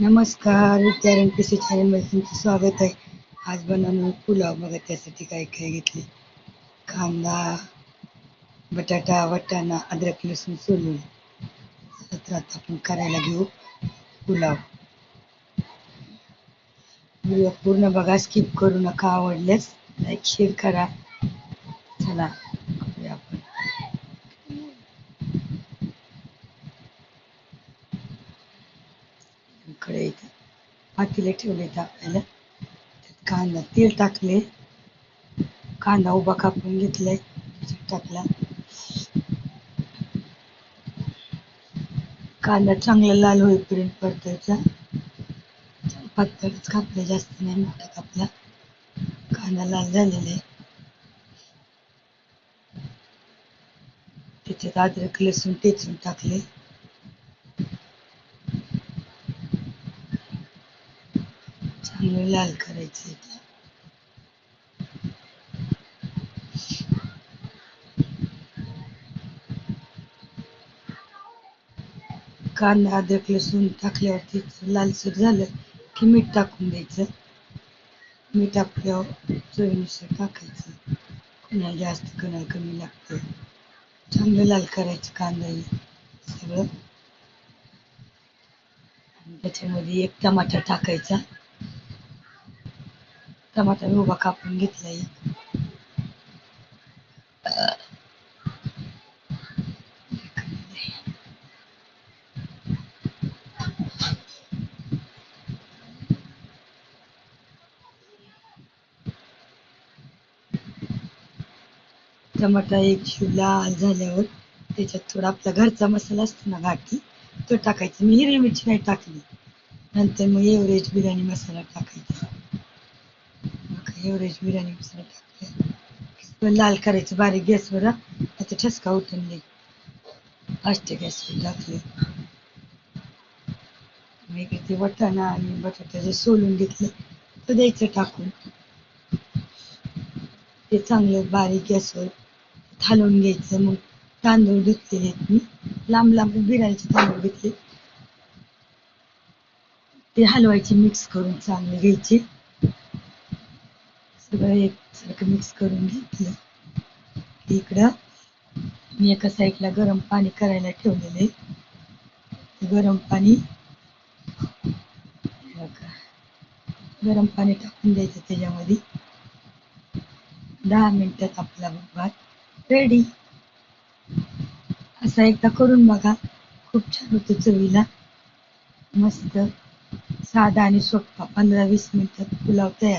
नमस्कार Vidyaranya P C चॅनलमध्ये तुमचं स्वागत आहे. आज बनवून पुलाव बघा त्यासाठी काय काय घेतले? कांदा बटाटा वटाणा अद्रक लसूण सोलून. तर आता आपण करायला घेऊ पुलाव. व्हिडिओ पूर्ण बघा स्किप करू नका आवडल्यास. लाईक शेअर करा. चला करूया आपण इकडे इथं पातेले ठेवले आपल्याला त्यात कांदा तेल टाकले कांदा उभा कापून घेतलाय टाकला कांदा चांगला लाल होईपर्यंत परतायचा पातळच कापले जास्त नाही मोठा कापला कांदा लाल झालेला आहे त्याच्यात अद्रक लसूण टेचून टाकले चांगलं लाल करायचं इथं कांदा अद्रक लसूण टाकल्यावरती लालसर झालं की मीठ टाकून द्यायचं मीठ आपल्यावर चवीनुसार टाकायचं कोणाला जास्त कोणाला कमी लागतं चांगलं लाल करायचं कांदा हे सगळं आणि त्याच्यामध्ये एक टमाटर टाकायचा टमाटर उभा कापून घेतलाय एक टमाटा एक शिव लाल झाल्यावर त्याच्यात थोडा आपला घरचा मसाला असतो ना घाटी तो टाकायचा. मी हिरवी मिरची नाही टाकली. नंतर मग एव्हरेज बिर्याणी मसाला टाकायचा. एवढेच बिर्याणी मिसळ टाकला लाल करायचं बारीक गॅसवर आता ठसका उठून दे. फास्ट गॅसवर टाकले. मग इकडे ते वटाणा आणि बटाट्याचे सोलून घेतलं तो द्यायचं टाकून. ते चांगलं बारीक गॅसवर थालून घ्यायचं. मग तांदूळ घेतलेले आहेत मी. लांब लांब बिर्याणीचे तांदूळ घेतले ते हलवायचे मिक्स करून चांगले घ्यायचे. सगळं एकसारखं मिक्स करून घेतलं इकडं मी एका साईडला गरम पाणी करायला ठेवलेले गरम पाणी गरम पाणी टाकून द्यायचं त्याच्यामध्ये दहा मिनिटात आपला भात रेडी असा एकदा करून बघा खूप छान होतो चवीला मस्त साधा आणि सोपा पंधरा वीस मिनिटात पुलाव तयार